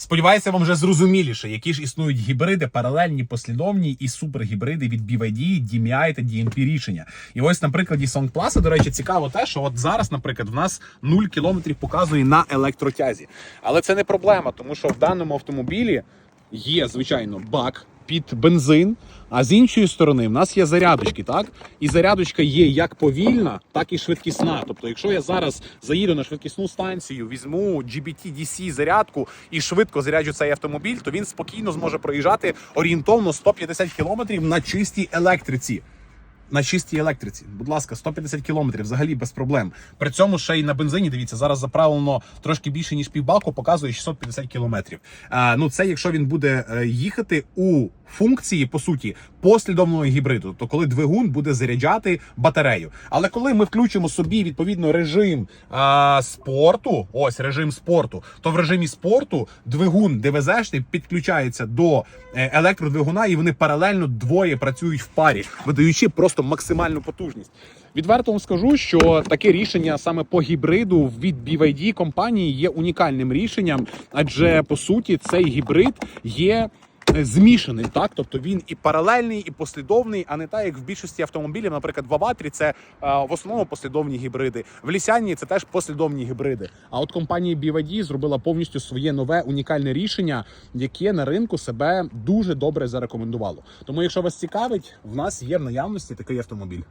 Сподіваюся, вам вже зрозуміліше, які ж існують гібриди, паралельні, послідовні і супергібриди від BYD, DMI та DMP рішення. І ось на прикладі SoundPlus, до речі, цікаво те, що от зараз, наприклад, в нас 0 кілометрів показує на електротязі. Але це не проблема, тому що в даному автомобілі є, звичайно, бак під бензин. А з іншої сторони, в нас є зарядочки, так? І зарядочка є як повільна, так і швидкісна. Тобто, якщо я зараз заїду на швидкісну станцію, візьму GBT DC зарядку і швидко заряджу цей автомобіль, то він спокійно зможе проїжджати орієнтовно 150 км на чистій електриці. На чистій електриці, будь ласка, 150 кілометрів взагалі без проблем. При цьому ще й на бензині. Дивіться, зараз заправлено трошки більше ніж півбаку, показує 650 кілометрів. А, ну це якщо він буде е, їхати у функції, по суті, послідовного гібриду, то коли двигун буде заряджати батарею. Але коли ми включимо собі відповідно режим а, спорту, ось режим спорту, то в режимі спорту двигун ДВЗшний підключається до е, електродвигуна, і вони паралельно двоє працюють в парі, видаючи просто максимальну потужність. Відверто вам скажу, що таке рішення саме по гібриду від BYD компанії є унікальним рішенням, адже по суті цей гібрид є. Е, Змішаний, так, тобто він і паралельний, і послідовний, а не так, як в більшості автомобілів, наприклад, в Аватрі це е, в основному послідовні гібриди. В Лісяні це теж послідовні гібриди. А от компанія BYD зробила повністю своє нове унікальне рішення, яке на ринку себе дуже добре зарекомендувало. Тому, якщо вас цікавить, в нас є в наявності такий автомобіль.